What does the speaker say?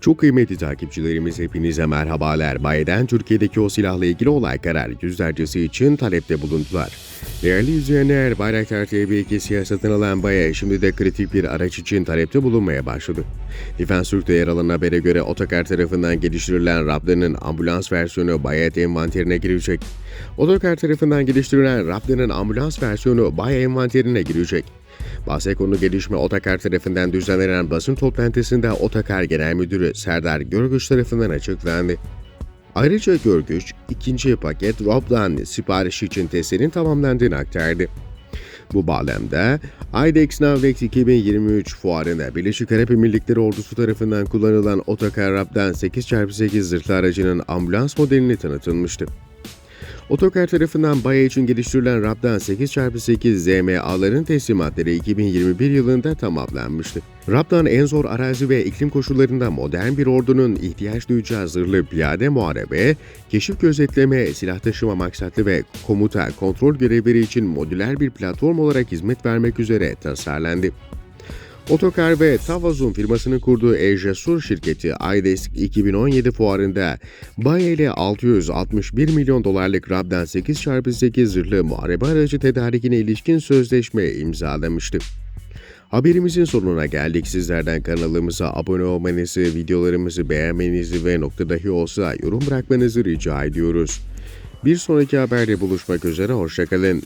Çok kıymetli takipçilerimiz hepinize merhabalar. Bayeden Türkiye'deki o silahla ilgili olay karar yüzlercesi için talepte bulundular. Değerli izleyenler, Bayraktar TB2 siyah satın alan Baye şimdi de kritik bir araç için talepte bulunmaya başladı. Defense Türk'te yer alan habere göre Otokar tarafından geliştirilen Raptor'ın ambulans versiyonu Bayet envanterine girecek. Otokar tarafından geliştirilen Raptor'ın ambulans versiyonu Baye envanterine girecek. Bahse konu gelişme Otakar tarafından düzenlenen basın toplantısında Otakar Genel Müdürü Serdar Görgüç tarafından açıklandı. Ayrıca Görgüç, ikinci paket Rob'dan sipariş için testlerin tamamlandığını aktardı. Bu bağlamda IDEX Navdex 2023 fuarında Birleşik Arap Emirlikleri Ordusu tarafından kullanılan Otokar Rap'dan 8x8 zırhlı aracının ambulans modelini tanıtılmıştı. Otokar tarafından Bayer için geliştirilen Rap'dan 8x8 ZMA'ların teslimatları 2021 yılında tamamlanmıştı. Rap'tan en zor arazi ve iklim koşullarında modern bir ordunun ihtiyaç duyacağı zırhlı piyade muharebe, keşif gözetleme, silah taşıma maksatlı ve komuta, kontrol görevleri için modüler bir platform olarak hizmet vermek üzere tasarlandı. Otokar ve Tavazun firmasının kurduğu Ejasur şirketi IDESK 2017 fuarında Bayer ile 661 milyon dolarlık Rab'dan 8x8 zırhlı muharebe aracı tedarikine ilişkin sözleşme imzalamıştı. Haberimizin sonuna geldik. Sizlerden kanalımıza abone olmanızı, videolarımızı beğenmenizi ve nokta dahi olsa yorum bırakmanızı rica ediyoruz. Bir sonraki haberde buluşmak üzere, hoşçakalın.